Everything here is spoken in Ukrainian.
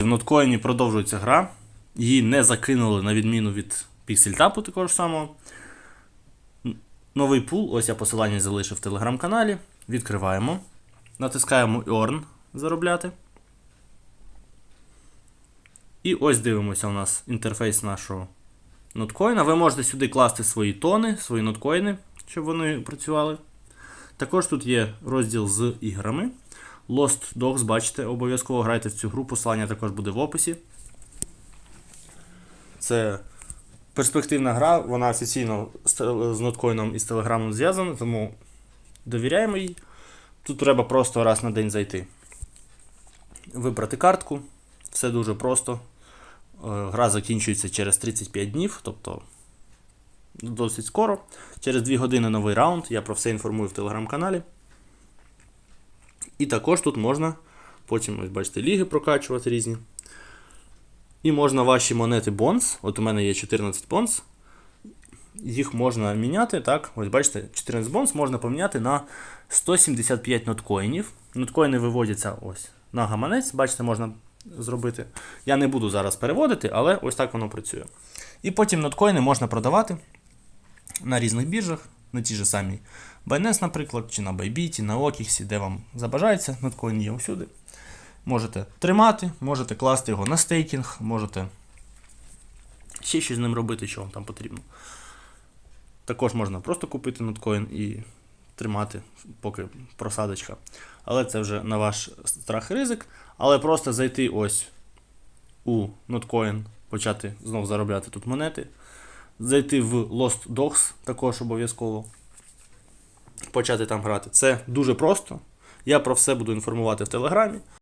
В ноткоїні продовжується гра. Її не закинули на відміну від піксельтапу такого ж самого. Новий пул, ось я посилання залишив в телеграм-каналі. Відкриваємо. Натискаємо Earn заробляти. І ось дивимося у нас інтерфейс нашого ноткоїна. Ви можете сюди класти свої тони, свої ноткоїни, щоб вони працювали. Також тут є розділ з іграми. Lost Dogs, бачите, обов'язково грайте в цю гру, посилання також буде в описі. Це перспективна гра, вона офіційно з, ноткоїном і з телеграмом зв'язана, тому довіряємо їй. Тут треба просто раз на день зайти. Вибрати картку. Все дуже просто. Е, Гра закінчується через 35 днів, тобто досить скоро. Через 2 години новий раунд. Я про все інформую в телеграм-каналі. І також тут можна потім, ось бачите, ліги прокачувати різні. І можна ваші монети бонс. От у мене є 14 бонс. Їх можна міняти, так? Ось бачите, 14 бонс можна поміняти на 175 ноткоїнів. Ноткоїни виводяться ось на гаманець, бачите, можна зробити. Я не буду зараз переводити, але ось так воно працює. І потім ноткоїни можна продавати на різних біржах, на ті ж самі Binance, наприклад, чи на Bybit, на OKX, де вам забажається, ноткоін є усюди. Можете тримати, можете класти його на стейкінг, можете ще щось з ним робити, що вам там потрібно. Також можна просто купити ноткоін і тримати, поки просадочка. Але це вже на ваш страх і ризик. Але просто зайти ось у ноткоін, почати знову заробляти тут монети. Зайти в Lost Dogs також обов'язково. Почати там грати. Це дуже просто. Я про все буду інформувати в Телеграмі.